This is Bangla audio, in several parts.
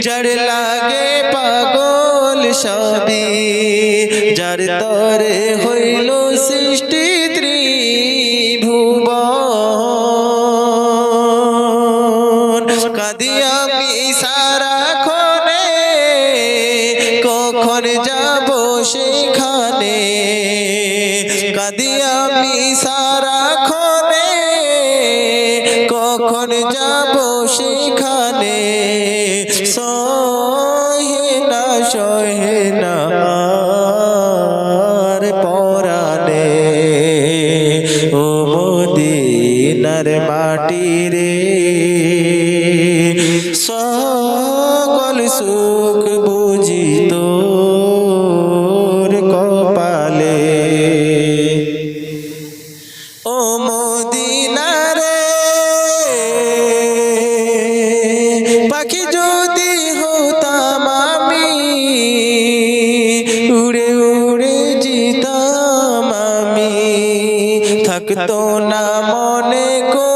জড় লাগে পাগল সবই যার তরে হইল সৃষ্টি ত্রিভুবন। কাদি আমি সারা খনে, কখন যাব সেখানে? কাদি আমি খনে, কখন যাব সেখানে? সহে না সহে না পরানে ও মদিনার মাটি রে। সকল সুখ বুঝিত কপালে। ও মদিনারে থাকতো না মনে কোনো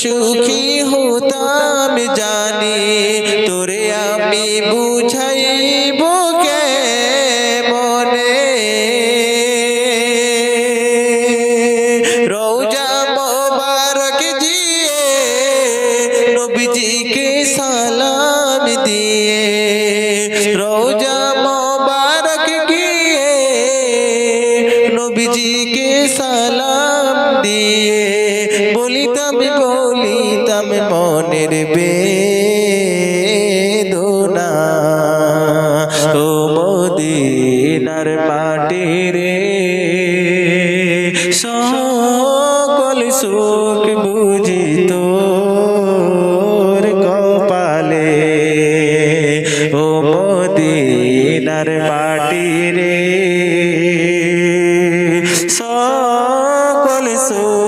সুখী হতাম জানি, তোরে আমি বুঝাইব কে মনে রোজা মোবারক জিয়ে নবীজিকে সালাম দিয়ে, রোজা মোবারক গিয়ে নবীজিকে সালাম দিয়ে, বলিতাম ভুললাম মনের বেদনা। ও মোদিনার মাটি রে সকল সুখ বুঝিত কপালে। ও মোদিনার মাটি রে সকল সুখ